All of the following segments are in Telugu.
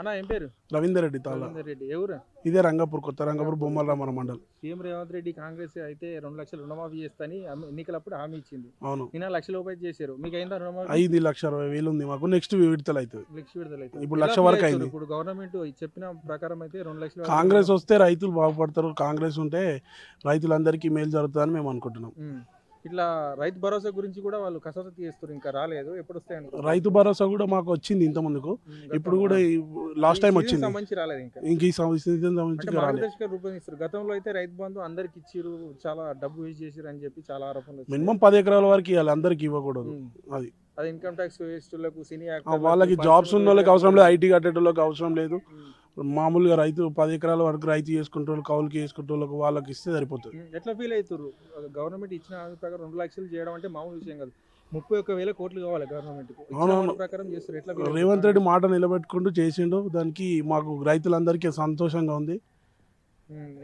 అన్న ఏం పేరు? రవీందర్ రెడ్డి రవీందర్ రెడ్డి. ఎవరు ఇదే రంగాపూర్ కొత్త రంగాపూర్ బొమ్మలరామర మండల్. సీఎం రేవంత్ రెడ్డి కాంగ్రెస్ అయితే రెండు లక్షలు రుణమాఫీ చేస్తాని ఎన్నికలప్పుడు హామీ ఇచ్చింది. అవును. నిన్న లక్ష రూపాయలు చేశారు. మీకు అయిందా రుణమాఫీ? ఐదు లక్ష అరవై వేలు ఉంది మాకు. నెక్స్ట్ విడతలు అవుతుంది. లక్ష విడుదల అయితే. ఇప్పుడు లక్ష వరకు? అయింది. ఇప్పుడు గవర్నమెంట్ చెప్పిన ప్రకారం అయితే రెండు లక్షలు కాంగ్రెస్ వస్తే రైతులు బాగుపడతారు. కాంగ్రెస్ ఉంటే రైతులందరికీ మేలు జరుగుతుందని మేము అనుకుంటున్నాం. ఇట్లా రైతు భరోసా గురించి కూడా వాళ్ళు కసరత్తు చేస్తారు ఇంకా రాలేదు ఎప్పుడు వస్తాయి. రైతు భరోసా కూడా మాకు వచ్చింది ఇంత ముందుకు ఇప్పుడు. కూడా లాస్ట్ టైం వచ్చింది సంబంధించి రాలేదు ఇంకా ఇంక ఈ సంబంధించి మార్గదర్శక రూపొందిస్తారు గతంలో అయితే రైతు బంధు అందరికి ఇచ్చిరు చాలా డబ్బు వేస్ట్ చేసిరు అని చెప్పి చాలా ఆరోపణలు. మినిమం పది ఎకరాల వరకు ఇవ్వాలి అందరికి ఇవ్వకూడదు. అది. అది ఇన్కమ్ ట్యాక్స్ వేస్టులకు సినీ వాళ్ళకి జాబ్స్ ఉన్న వాళ్ళకి అవసరం లేదు ఐటీ కట్టేటోళ్ళకి అవసరం లేదు. మామూలుగా రైతు పది ఎకరాల వరకు రైతు చేసుకుంటే వాళ్ళు కౌలుకి చేసుకుంటే వాళ్ళకి వాళ్ళకి ఇస్తే సరిపోతుంది. ఎట్లా ఫీల్ అవుతారు గవర్నమెంట్ ఇచ్చిన ప్రకారం రెండు లక్షలు చేయడం అంటే మామూలు విషయం కాదు. ముప్పై ఒక్క వేల కోట్లు కావాలి గవర్నమెంట్. ప్రకారం చేస్తారు. ఎట్లా? రేవంత్ రెడ్డి మాట నిలబెట్టుకుంటూ చేసిండు. దానికి మాకు రైతులందరికీ సంతోషంగా ఉంది.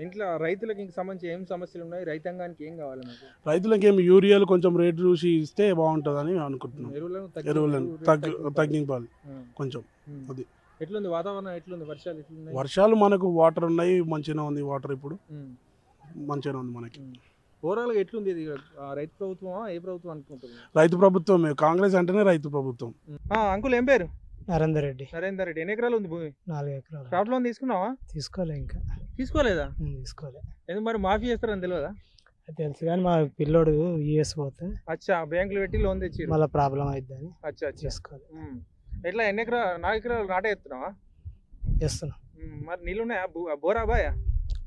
ఇంట్లో రైతులకు ఇంక సంబంధించి ఏం సమస్యలు ఉన్నాయి? రైతాంగానికి ఏం కావాలి మీకు? రైతులకి ఏమి యూరియాలు కొంచెం రేటు చూసి ఇస్తే బాగుంటుందని అనుకుంటున్నాం. ఎరువులను ఎరువులను తగ్గి తగ్గింపు. తగ్గింపాలి కొంచెం. అది. ఎట్లుంది వాతావరణం ఎట్లుంది? వర్షాలు ఎట్లున్నాయి? వర్షాలు మనకు వాటర్ ఉన్నాయి మంచిగా ఉంది వాటర్ ఇప్పుడు. మంచిగా ఉంది మనకి. ఉమ్. ఓవరాల్గా ఎట్లుంది ఇది? ఆ, రైతు ప్రభుత్వమా ఏ ప్రభుత్వం అనుకుంటుంది రైతు ప్రభుత్వం కాంగ్రెస్ అంటేనే రైతు ప్రభుత్వం. ఆ, అంకుల్ ఏం పేరు? నరేందర్ రెడ్డి. నరేందర్ రెడ్డి. ఎన్ని ఎకరాలు ఉంది భూమి? నాలుగు ఎకరాలు. క్రాప్ లోన్ తీసుకున్నావా? తీసుకోలే ఇంకా. తీసుకోలేదా? తీసుకోలే. ఎందుకు మరి మాఫీ చేస్తారని తెలియదా? అది తెలుసు కానీ మా పిల్లోడు యూఎస్ పోతే అచ్చా బ్యాంకులు పెట్టి లోన్ తెచ్చి మళ్ళీ ప్రాబ్లం అయిద్దని అచ్చా ఉమ్. ఎట్లా ఎన్ని ఎకరా నాలుగు ఎకరాలు నాటే ఎత్తున్నావా చేస్తున్నా. ఉమ్, మరి నీళ్ళు ఉన్నాయా బో- బోరా బాయా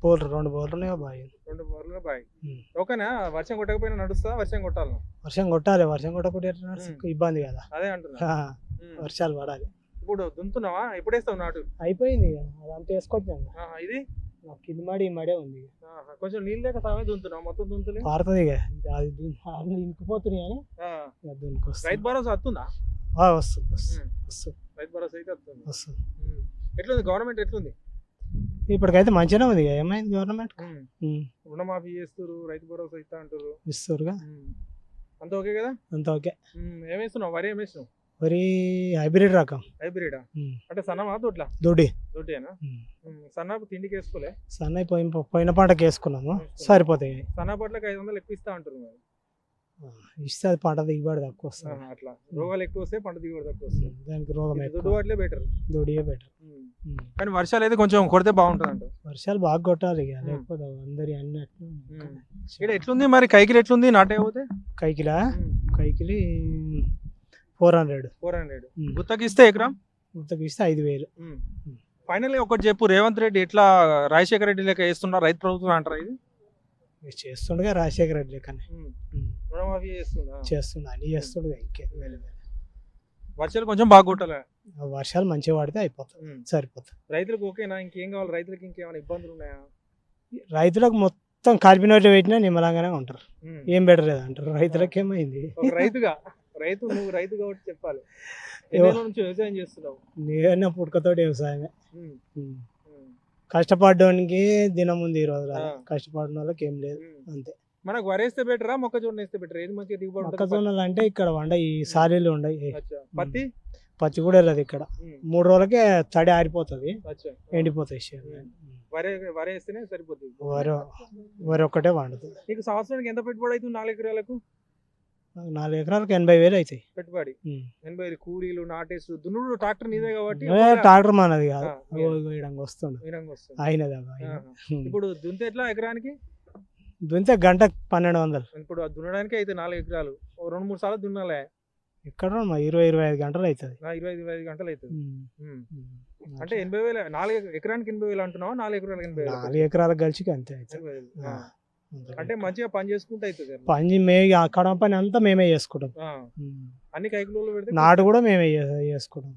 బోర్లు రెండు బోర్లు ఉన్నాయో బాగా రెండు బోర్లు బాయ్? ఉమ్. ఓకేనా? వర్షం కొట్టకపోయినా నడుస్తా వర్షం కొట్టాలనా? వర్షం కొట్టాలి వర్షం ఎట్లా? ఉమ్. ఇబ్బంది కదా. అదే అంటున్నా. ఆ, ఉమ్. వర్షాలు పడాలి. ఇప్పుడు దున్నుతున్నావా ఎప్పుడు వేస్తావు నాటు? అయిపోయింది ఇక. అదంతా వేసుకొచ్చాను ఆహా, ఇది? నాకు కింది మడి ఈ మడే ఉంది ఇక. ఆహా, కొంచెం నీళ్ళు లేక సమే దున్నుతున్నావు మొత్తం దున్నుతలే పారుతుంది ఇక. అది దున్- అది ఇంకిపోతున్నాయి ఆ, ఇక రైతు భరోసా వస్తుందా? వస్తుంది వస్తుంది. ఎట్లుంది? గవర్నమెంట్ ఎట్లుంది? ఇప్పటికైతే మంచిగానే ఉంది ఏమైంది గవర్నమెంట్. రుణమాఫీ చేస్తారు రైతు భరోసా ఇస్తా అంటారు ఇస్తారుగా. అంత ఓకే కదా? అంత ఓకే. ఉమ్, ఏం వేస్తున్నావు వరి ఏం వేసినావు వరి హైబ్రిడ్ రకం. హైబ్రిడా. అంటే సన్నమా దొడ్లా దొడ్డి. దొడ్డేనా? సన్నపు తిండికి వేసుకోలే? సన్నై పోయిన పోయిన పంటకి వేసుకున్నాము సరిపోతాయి. సన్న పట్లకి ఐదు వందలు ఎక్కువ ఇస్తా అంటారు ఇస్తే అది పంట దిగుబడి తక్కువ వస్తుంది అట్లా. రోగాలు ఎక్కువ వస్తే పంట దిగుబడి తక్కువ వస్తుంది దానికి రోగం ఇది ఎక్కువ. దొడ్డు వాటిలే బెటర్. దొడియే బెటర్ కానీ వర్షాలు అయితే కొంచెం కొడితే బాగుంటుంది అంట వర్షాలు బాగా కొట్టాలి ఇక. లేకపోతే అందరి అన్ని అట్లా ఇక్కడ ఎట్లుంది మరి? కైకిలు ఎట్లుంది? నాటే పోతే కైకిలా కైకిలి ఫోర్ హండ్రెడ్. Four hundred. గుత్తకి ఇస్తే ఎకరం? మొత్తం ఇస్తే ఐదు వేలు. ఫైనల్ ఒకటి చెప్పు రేవంత్ రెడ్డి ఎట్లా రాజశేఖర రెడ్డి లెక్క వేస్తున్నా రైతు ప్రభుత్వం అంటారా ఇది? చేస్తుండగా రాజశేఖర రెడ్డి లెక్కనే. ఉమ్. రుణమాఫీ చేస్తుందా? అన్ని చేస్తుండగా ఇంకే. వర్షాలు కొంచెం బాగా కొట్టాలి? వర్షాలు మంచిగా పడితే అయిపోతుంది. సరిపోతుంది రైతులకు ఓకేనా? ఇంకేం కావాలి? రైతులకు ఇంకేమైనా ఇబ్బందులు ఉన్నాయా? రైతులకు మొత్తం కలిపినట్టు పెట్టినా నిమ్మలంగానే ఉంటారు. ఏం బెటర్ అంటారు రైతులకు ఏమైంది? రైతుగా రైతు నువ్వు రైతు కాబట్టి చెప్పాలి. నుంచి వ్యవసాయం చేస్తున్నావు? నేను పుట్టుకతోటి వ్యవసాయమే. కష్టపడడానికి దినం ఉంది ఈ రోజు. కష్టపడిన వాళ్ళకి ఏం లేదు. అంతే మనకు వరేస్తే బెటరా మొక్కజొన్న వేస్తే బెటర్ ఏది మంచిగా దిగుబడి? మొక్కజొన్నలు అంటే ఇక్కడ వండ ఈ సారీలు ఉండయి. పత్తి పత్తి కూడా వెళ్ళదు ఇక్కడ. మూడు రోజులకే తడి ఆరిపోతుంది. ఎండిపోతాయి. ఉమ్. వరే వరేస్తేనే సరిపోతుంది వరి వరి ఒక్కటే వండుతుంది నీకు సంవత్సరానికి ఎంత పెట్టుబడి అవుతుంది నాలుగు ఎకరాలకు నాలుగు ఎకరాలకు ఎనభై వేలు అవుతాయి పెట్టుబడి. ఎనభై వేలు కూలీలు నాటేసు దున్నుడు ట్రాక్టర్ నీదే కాబట్టి ట్రాక్టర్ మనది కాదు. ఈడంగా వస్తుండు. వస్తుంది. అయినది. ఇప్పుడు దున్నితే ఎట్లా ఎకరానికి? దున్నితే గంట పన్నెండు వందలు. ఇప్పుడు దున్నడానికి అయితే నాలుగు ఎకరాలు. రెండు మూడు సార్లు దున్నాలే. ఇక్కడ మా ఇరవై ఇరవై ఐదు గంటలు అవుతుంది ఇరవై ఇరవై ఐదు గంటలు అవుతుంది. అంటే ఎనభై వేలు నాలుగు ఎకరానికి ఎనభై వేలు అంటున్నావా? నాలుగు ఎకరాలకు ఎనభై వేలు నాలుగు ఎకరాలకు కలిసి అంతే అవుతుంది. అంటే మంచిగా పని చేసుకుంటే అవుతుంది. పని మే అక్కడ పని అంతా మేమే చేసుకుంటాం. అన్ని పెడితే నాటు కూడా మేమే చేసుకుంటాం.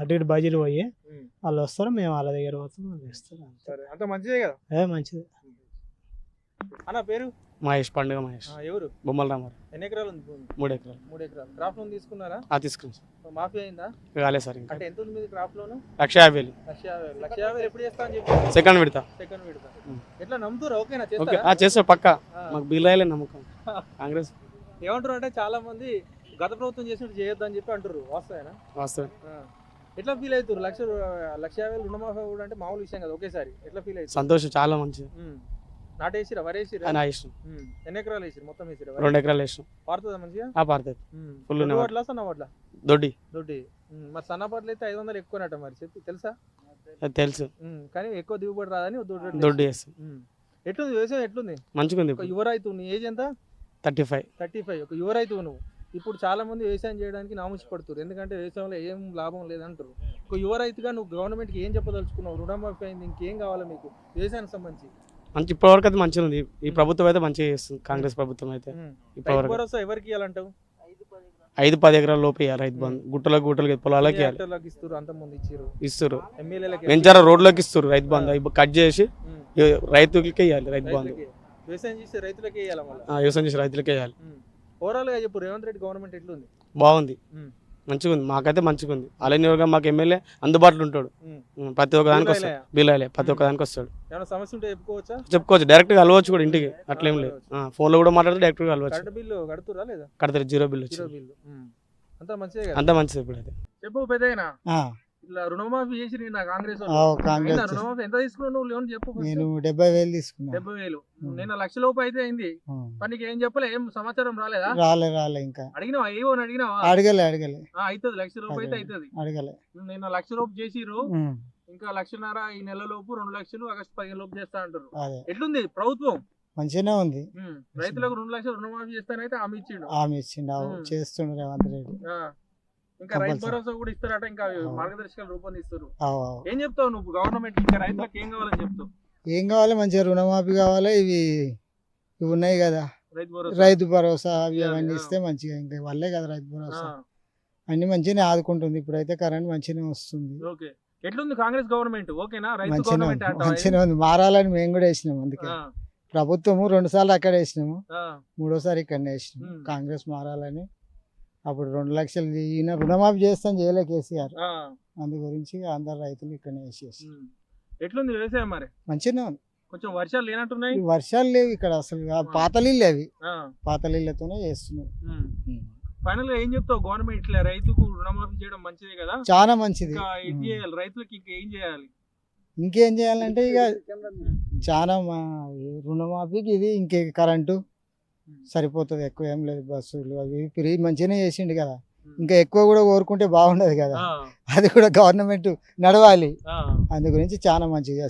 అటు ఇటు బజీలు పోయి. వాళ్ళు వస్తారు మేము వాళ్ళ దగ్గర పోతాం వాళ్ళు. సరే అంత మంచిదే కదా ఏ మంచిది అన్న పేరు మహేష్ పండుగ మహేష్. ఆ, ఎవరు? బొమ్మల రామారు ఎన్ని ఎకరాలు ఉంది భూమి? మూడు ఎకరాలు. మూడు ఎకరాలు. క్రాప్ లోన్ తీసుకున్నారా? ఆ తీసుకున్నాం సార్. మాఫీ అయిందా? కాలేదు సార్ ఇంకా. అంటే ఎంత ఉంది మీది క్రాప్ లోన్? లక్ష యాభై వేలు. లక్ష యాభై. లక్ష యాభై ఎప్పుడు చేస్తా అని చెప్పి సెకండ్ పెడతా సెకండ్ ఉమ్. ఎట్లా నమ్ముతారు? ఓకేనా? ఓకే. ఆ చేస్తా పక్క. మాకు బిల్లాయలే నమ్మకం. కాంగ్రెస్. ఏమంటారు అంటే చాలా మంది గత ప్రభుత్వం చేసినట్టు చేయొద్దు అని చెప్పి అంటారు వాస్తవేనా? వాస్తవం. ఎట్లా ఫీల్ అవుతారు లక్ష లక్ష యాభై వేలు రుణమాఫీ కూడా అంటే మామూలు విషయం కదా. ఒకేసారి. ఎట్లా ఫీల్ అవుతారు సంతోషం చాలా మంచిది. నాటేసిరా? వరేసిరా. ఎన్ని ఎకరాలు వేసిరు మొత్తం వేసిరా రెండు ఎకరాలు ఇష్టం పారుతుందా మంచిగా? ఆ. వడ్లా సన్న వడ్లా దొడ్డి. దొడ్డి. మరి సన్న పట్ల అయితే ఐదు వందలు ఎక్కువనట మరి. చెప్పి తెలుసా. కానీ ఎక్కువ దిగుబడి రాదని దొడ్డు వేస్తాం. ఎట్లుంది వ్యవసాయం? ఎట్లుంది? యువ రైతు నీ ఏజ్ ఎంత? Thirty five. Thirty five. ఒక యువ రైతు నువ్వు. ఇప్పుడు చాలా మంది వ్యవసాయం చేయడానికి నాముషి పడుతున్నారు ఎందుకంటే వ్యవసాయంలో ఏం లాభం లేదంటారు. ఒక యువ రైతుగా నువ్వు గవర్నమెంట్కి ఏం చెప్పదలుచుకున్నావు? రుణమాఫీ అయింది ఇంకేం కావాలి మీకు? వ్యవసాయానికి సంబంధించి. మంచి ఇప్పటివరకు అయితే మంచిగా ఉంది. ఈ ప్రభుత్వం అయితే మంచిగా చేస్తుంది. కాంగ్రెస్ ప్రభుత్వం అయితే ఇప్పటివరకు. భరోసా ఎవరికి ఇవ్వాలంటావు ఐదు పది ఎకరాల లోపు ఇవ్వాలి రైతు బంధు. గుట్టలకు గుట్టలకి పొలాలకి ఇవ్వాలి ఇస్తారు వెంచార రోడ్లోకి ఇస్తారు రైతు బంధు. కట్ చేసి రైతులకే ఇవ్వాలి రైతు బంధు. వ్యవసాయం చేస్తే రైతులకే ఇవ్వాలి వ్యవసాయం చేసి రైతులకే ఇవ్వాలి చెప్పు రేవంత్ రెడ్డి గవర్నమెంట్ ఎట్లుంది? బాగుంది. మంచిగా ఉంది మాకైతే మంచిగా ఉంది అలాగే మాకు ఎమ్మెల్యే అందుబాటులో ఉంటాడు. ప్రతి ఒక్క దానికి వస్తాడు. బిల్లాలే ప్రతి ఒక్క దానికి వస్తాడు. ఏమైనా సమస్య ఉంటే చెప్పుకోవచ్చా? చెప్పుకోవచ్చు. డైరెక్ట్గా కలవచ్చు కూడా ఇంటికి. అట్లేం లేదు. ఆ, ఫోన్లో కూడా మాట్లాడితే డైరెక్ట్గా కలవచ్చు బిల్లు కడుతురా లేదా? కడతారు. జీరో బిల్ జీరో వచ్చి బిల్లు. ఉమ్. అంతా మంచిదే అంత మంచిది ఇప్పుడైతే చెప్పు పెద్దయినా ఇట్లా రుణమాఫీ చేసి నా కాంగ్రెస్ కాంగ్రెస్ రుణమాఫీ? ఎంత తీసుకున్నావు నువ్వు లోన్ చెప్పు. నేను డెబ్బై వేలు తీసుకున్నా. డెబ్బై వేలు. నేను లక్ష లోపు అయితే అయింది. ఆ. మరి నీకు ఏం చెప్పలే? ఏం సమాచారం రాలేదా? రాలే రాలే ఇంకా. అడిగినావా? ఏవో అడిగినావా? అడగలే అడగలే. అవుతుంది లక్ష రూపాయలు అయితే. అవుతుంది అడగలే. నేను లక్ష చేసిర్రు. ఉమ్, ఇంకా లక్షన్నర ఈ నెల లోపు రెండు లక్షలు ఆగస్టు పదిహేను లోపు చేస్తా అంటారు ఎట్లుంది ప్రభుత్వం? మంచిగానే ఉంది. రైతులకు రెండు లక్షలు రుణమాఫీ చేస్తానైతే హామీ ఇచ్చిండు. ఆమె ఇచ్చిండు. చేస్తుండు రేవంత్ రెడ్డి. ఇంకా రైతు. భరోసా కూడా ఇస్తారట ఇంకా. మార్గదర్శకాలు రూపొందిస్తారు. ఏం చెప్తావు నువ్వు గవర్నమెంట్ ఇంకా రైతులకు ఏం కావాలని చెప్తావు? ఏం కావాలి మంచిగా రుణమాఫీ కావాలి ఇవి ఇవి ఉన్నాయి కదా. రైతు భరోసా. అవి అవన్నీ. ఇస్తే మంచిగా ఇంకా వల్లే కదా రైతు భరోసా. అన్ని మంచిగానే ఆదుకుంటుంది ఇప్పుడైతే కరెంట్ మంచిగానే వస్తుంది. ఓకే. ఎట్లుంది కాంగ్రెస్ గవర్నమెంట్? ఓకేనా? రైతు మంచిగానే గవర్నమెంట్ ఉంది మారాలని మేము కూడా వేసినాం అందుకే. ప్రభుత్వము రెండు సార్లు అక్కడ వేసినాము. మూడోసారి ఇక్కడ వేసినాము. కాంగ్రెస్ మారాలని. అప్పుడు రెండు లక్షలు ఈయన రుణమాఫీ చేస్తాను చేయలే కేసీఆర్. ఆ, అందు గురించి అందరు రైతులు ఇక్కడ వేసేసి. ఎట్లుంది వ్యవసాయం మరి? మంచిగానే ఉంది. కొంచెం వర్షాలు లేనట్టున్నాయి? వర్షాలు లేవు ఇక్కడ అసలు. ఆ పాత నీళ్ళు అవి. ఆ, పాత నీళ్ళతోనే చేస్తున్నాం. ఫైనల్గా ఏం చెప్తావు? గవర్నమెంట్ ఇట్లా రైతుకు రుణమాఫీ చేయడం మంచిదే కదా? చాలా మంచిది. రైతులకు ఇంకా ఏం చేయాలి? ఇంకేం చేయాలంటే ఇక చాలా రుణమాఫీకి ఇది ఇంకే కరెంటు. సరిపోతుంది ఎక్కువ ఏం లేదు బస్సులు అవి ఫ్రీ మంచిగానే చేసిండు కదా. ఇంకా ఎక్కువ కూడా కోరుకుంటే బాగుండదు కదా. అది కూడా గవర్నమెంట్ నడవాలి. అందు గురించి చాలా మంచిగా